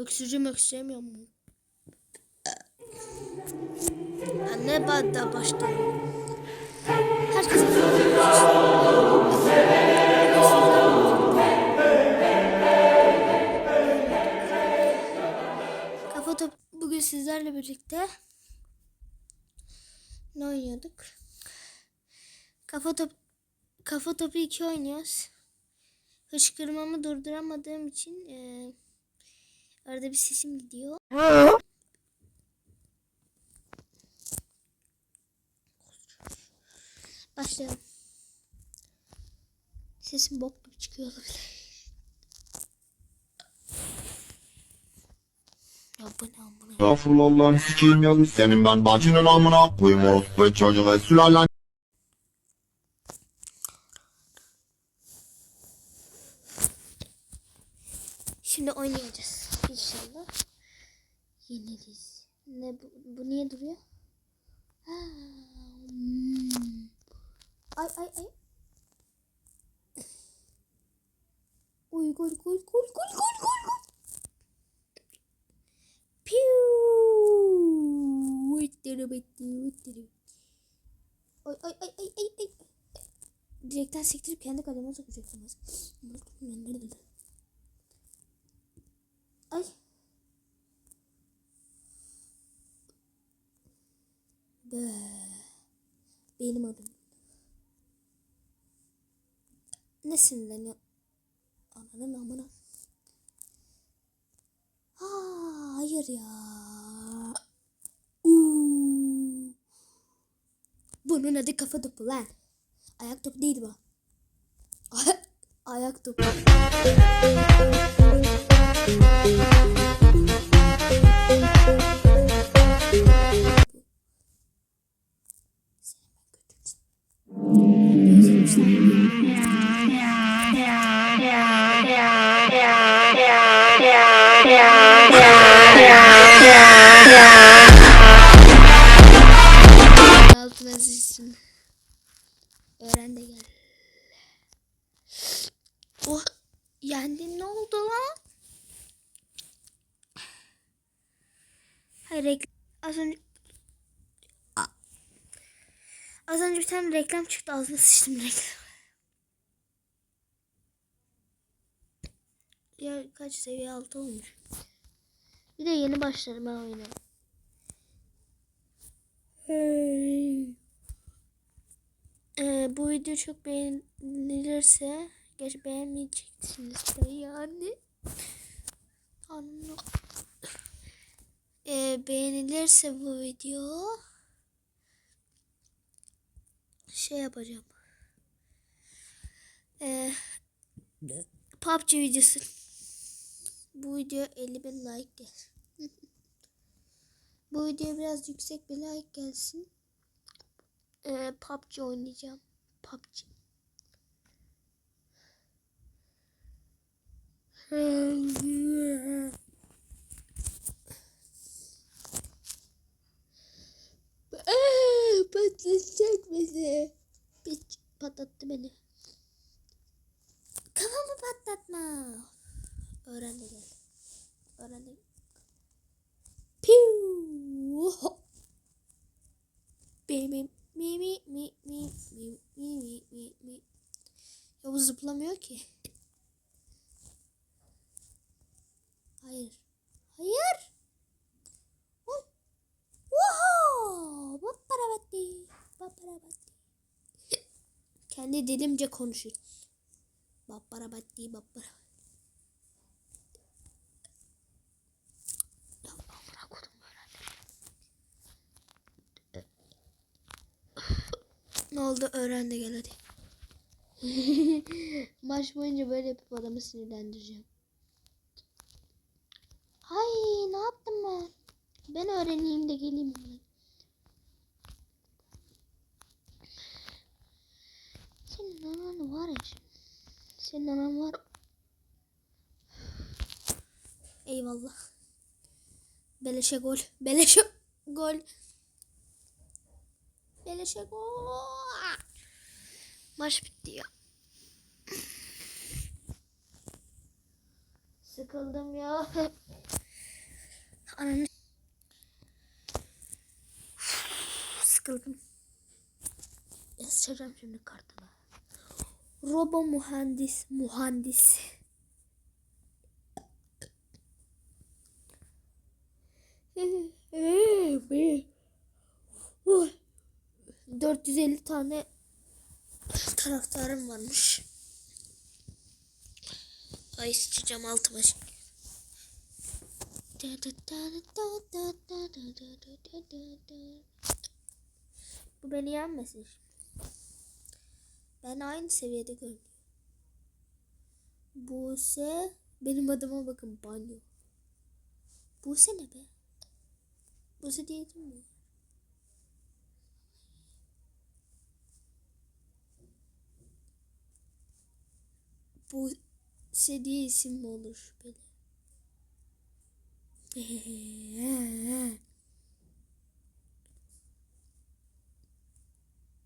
Öksürücü öksüremiyor mu? Ya ne badda başta. Herkes Kafa bugün sizlerle birlikte ne oynuyorduk? Kafa top kafa topu 2 oynuyoruz. Hışkırmamı durduramadığım için eee arada bir sesim gidiyor. Başlayalım. Sesim bok gibi çıkıyor olabilir. Ya bu ne amına? Estağfurullah sikeyim yazmış senin ben bacının amına koyayım orospu çocuğu ve sülalen Şimdi oynayacağız inşallah. Yeneriz. Ne bu, bu niye duruyor? Ha, hmm. Ay ay ay. Oy gol gol gol gol gol gol gol. Piu. Üttürü bitti, üttürü. Ay ay ay ay ay ay. Direkten sektirip kendi kaleme sokacaktım. Ay. Be. Benim adım. Ne sinirleniyor? Ananın amına. Ha, hayır ya. Uuu. Bunun adı kafa topu lan. Ayak topu değil bu. Ayak topu. Altına sıçsın. Öğren de gel. Oh yendin ne oldu lan? Hayır reklam. Az önce Az önce bir tane reklam çıktı ağzına sıçtım reklam. Ya kaç seviye altı olmuş. Bir de yeni başladım ben oyuna. Bu video çok beğenilirse geç beğenmeyeceksiniz de yani. Anla. Ee, beğenilirse bu video şey yapacağım. Ee, PUBG videosu. Bu video 50 bin like gelsin. Bu videoya biraz yüksek bir like gelsin. Ee, PUBG oynayacağım. PUBG. Patlatacak beni. Piç patlattı beni. Kafamı patlatma. Öğren de gel. Öğren de gel. Piu. ki. Hayır. Hayır. Oho. Babarabatti. Babarabatti. Kendi dilimce konuşur. Babarabatti. Babarabatti. Ne oldu öğren de gel hadi. Maç boyunca böyle yapıp adamı sinirlendireceğim. Hay ne yaptım ben? Ben öğreneyim de geleyim. Senin anan var ya şimdi. Senin anan var. Eyvallah. Beleşe gol. Beleşe gol. Beleşe gol. Maç bitti ya. Sıkıldım ya. Ananı. Sıkıldım. Yazacağım şimdi kartına. Robo mühendis, mühendis. Uh, 450 tane taraftarım varmış. Ay sıçacağım altıma şimdi. Bu beni yenmesin. Ben aynı seviyede görünüyorum. Buse benim adıma bakın banyo. Buse ne be? Buse diyedim mi? Buse diye isim mi olur şüpheli?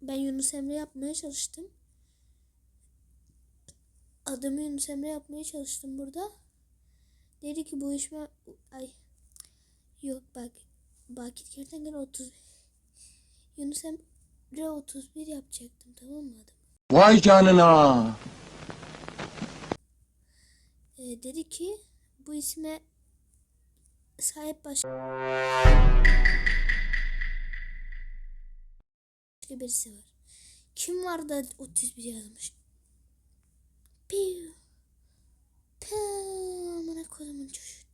Ben Yunus Emre yapmaya çalıştım. Adımı Yunus Emre yapmaya çalıştım burada. Dedi ki bu işime ay yok bak Bakit Kertenkele 30 Yunus Emre 31 yapacaktım tamam mı adım? Vay canına. Ee, dedi ki bu isme sahip başka birisi var. Kim var da 31 yazmış? Piu. Piu. Amına kodumun çocuğu.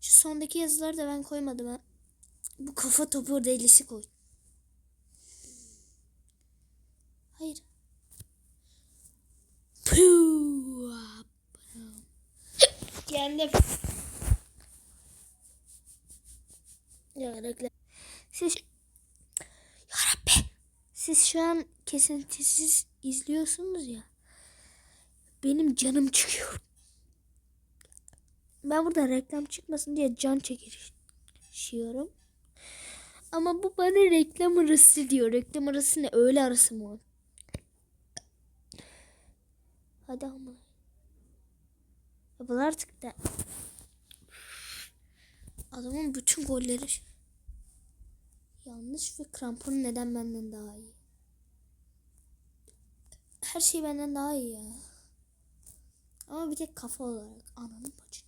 Şu sondaki yazıları da ben koymadım ha. Bu kafa topu delisi koy. Hayır. Piu. Yendim. Ya reklam. Siz Ya Rabbi. Siz şu an kesintisiz izliyorsunuz ya. Benim canım çıkıyor. Ben burada reklam çıkmasın diye can çekişiyorum. Ama bu bana reklam arası diyor. Reklam arası ne? Öğle arası mı? Hadi ama. Yapın artık da. Adamın bütün golleri yanlış ve kramponu neden benden daha iyi? Her şey benden daha iyi ya. Ama bir tek kafa olarak ananın bacı.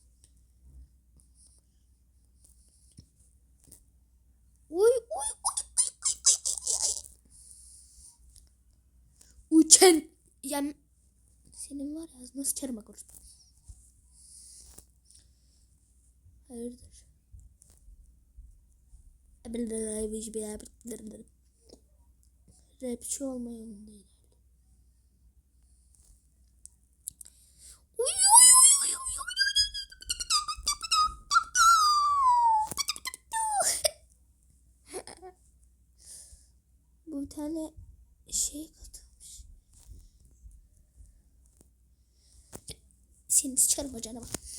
Uy uy uy. Uçan yem senin var ya nasıl çarıma konuş. Hayırdır? Rapçi olma yolundayım. Uy, uy, uy, uy, uy, uy. Bu bir tane şey katılmış. Seni sıçarım hocana bak.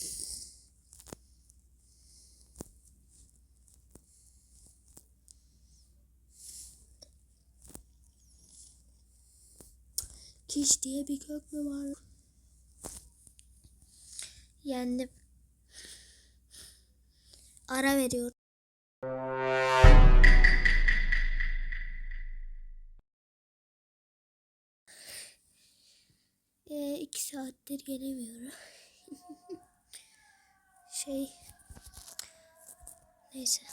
Kiş diye bir kök mü var? Yendim. Ara veriyorum. Ee, iki saattir gelemiyorum. şey. Neyse.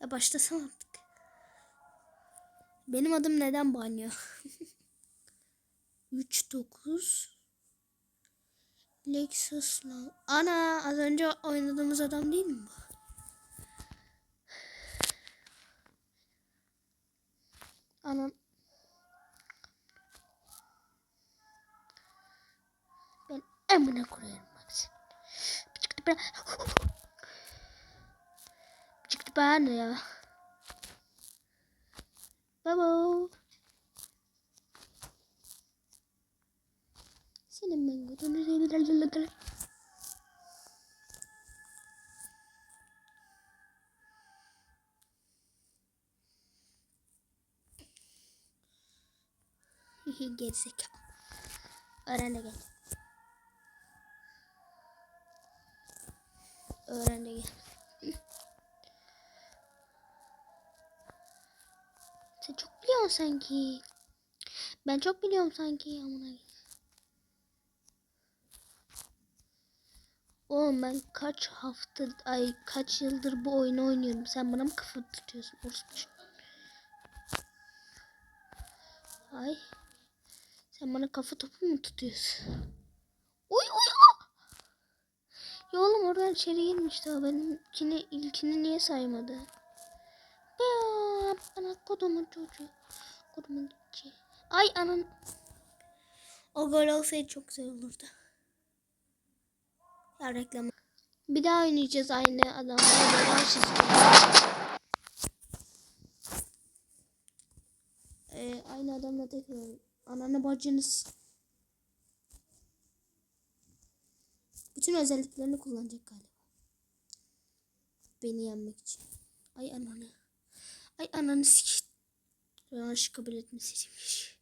Ya başlasam artık. Benim adım neden banyo? 3 9 Lexus'la. Ana az önce oynadığımız adam değil mi bu? Anam. Ben emine koyarım bak sen. Çıktı ben. Çıktı ben ya. Baba. Senin ben götünü Gerizekalı. Öğren de gel. Öğren de gel. Sen çok biliyorsun sanki. Ben çok biliyorum sanki. Amına. Oğlum ben kaç hafta ay kaç yıldır bu oyunu oynuyorum. Sen bana mı kafa tutuyorsun? Orospu. Ay. Sen bana kafa topu mu tutuyorsun? Oy oy. ah! Ya oğlum oradan içeri girmişti o benimkini ilkini niye saymadı? Be bana kodumun çocuğu. Kodumun gideceği. Ay anan. O gol olsaydı çok güzel olurdu. Ya reklam. Bir daha oynayacağız aynı adamla. Ee, aynı adamla tekrar. Ananı bacını s- Bütün özelliklerini kullanacak galiba. Beni yenmek için. Ay ananı. Ay ananı sik. Yanlış kabul etmeseymiş.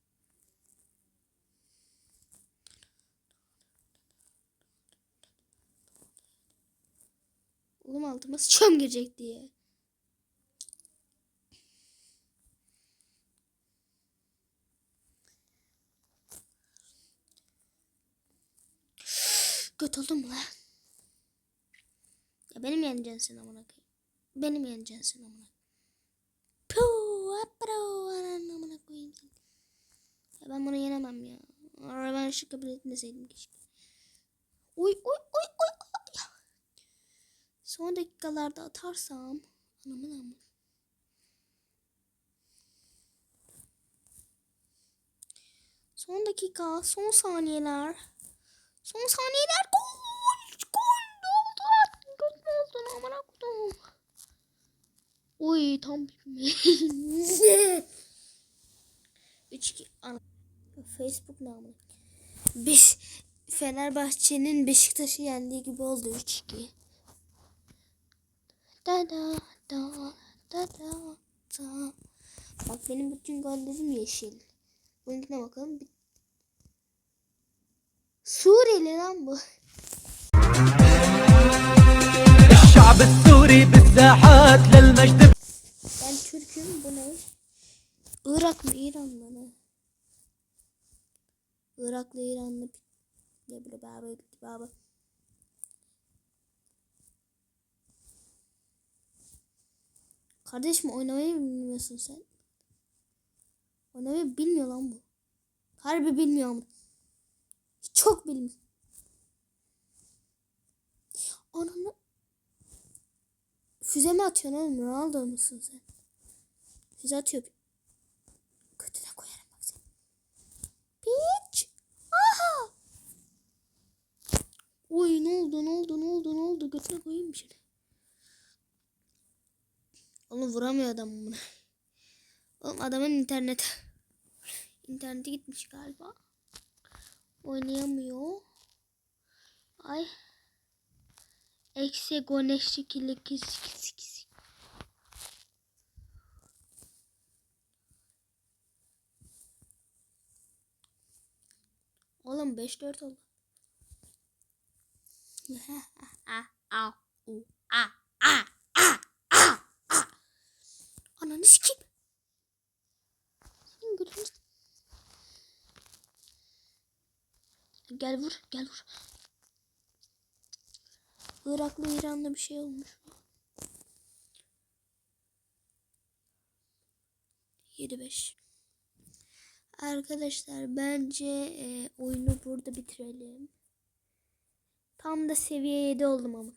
Oğlum altıma sıçam girecek diye. Göt oldum lan? Ya benim yeneceksin sen amına koyayım. Benim yeneceksin sen amına koyayım. Puh, apro, amına koyayım seni. Ya ben bunu yenemem ya. Şu kabul etmeseydim keşke. Oy oy oy oy. Son dakikalarda atarsam anamın amı. Son dakika, son saniyeler. Son saniyeler gol! Gol! Ne oldu? Gol ne oldu? Aman akıllım. Oy tam bir 3 ana. Facebook ne amına? Beş Fenerbahçe'nin Beşiktaş'ı yendiği gibi oldu 3-2. Da da da da da da. Bak benim bütün gollerim yeşil. Bununkine bakalım. Suriyeli lan bu. Ben Türk'üm bu ne? Irak mı İran mı ne? Irak'la İran'la ya böyle beraber gitti beraber. Kardeşim oynamayı bilmiyorsun sen? Oynamayı bilmiyor lan bu. Harbi bilmiyor ama. Çok bilmiyor. Ananı Füze mi atıyorsun oğlum? Ronaldo musun sen? Füze atıyor. Kötüne koyarım bak seni. Piç. Aha. Oy ne oldu ne oldu ne oldu ne oldu? Götüne koyayım bir şey. Oğlum vuramıyor adam bunu. Oğlum adamın internet. İnterneti gitmiş galiba. Oynayamıyor. Ay. Eksi goneş ikili kis kis kis. Oğlum 5-4 oldu. A, u, a, a, a, a, a. Ananı sikeyim. Gel vur, gel vur. Iraklı İran'da bir şey olmuş. 7-5. Arkadaşlar bence e, oyunu burada bitirelim. Tam da seviye 7 oldum ama.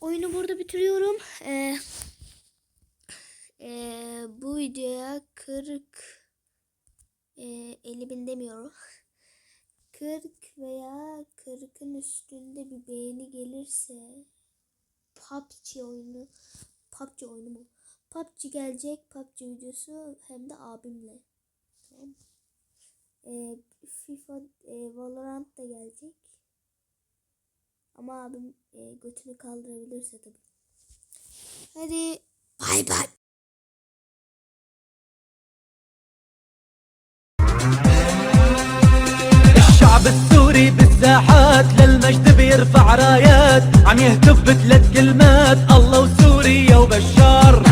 Oyunu burada bitiriyorum. E, e, bu videoya 40 e, 50 bin demiyorum. 40 veya 40'ın üstünde bir beğeni gelirse PUBG oyunu PUBG oyunu mu? PUBG gelecek PUBG videosu hem de abimle. Tamam. Ee, FIFA e, Valorant da gelecek. Ama abim e, götünü kaldırabilirse tabii. Hadi bay bay. بيرفع رايات عم يهتف بثلاث كلمات الله وسوريا وبشار.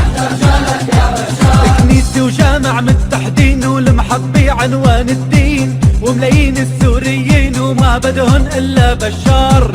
كنيسة وجامع متحدين والمحبي عنوان الدين وملايين السوريين وما بدهن إلا بشار.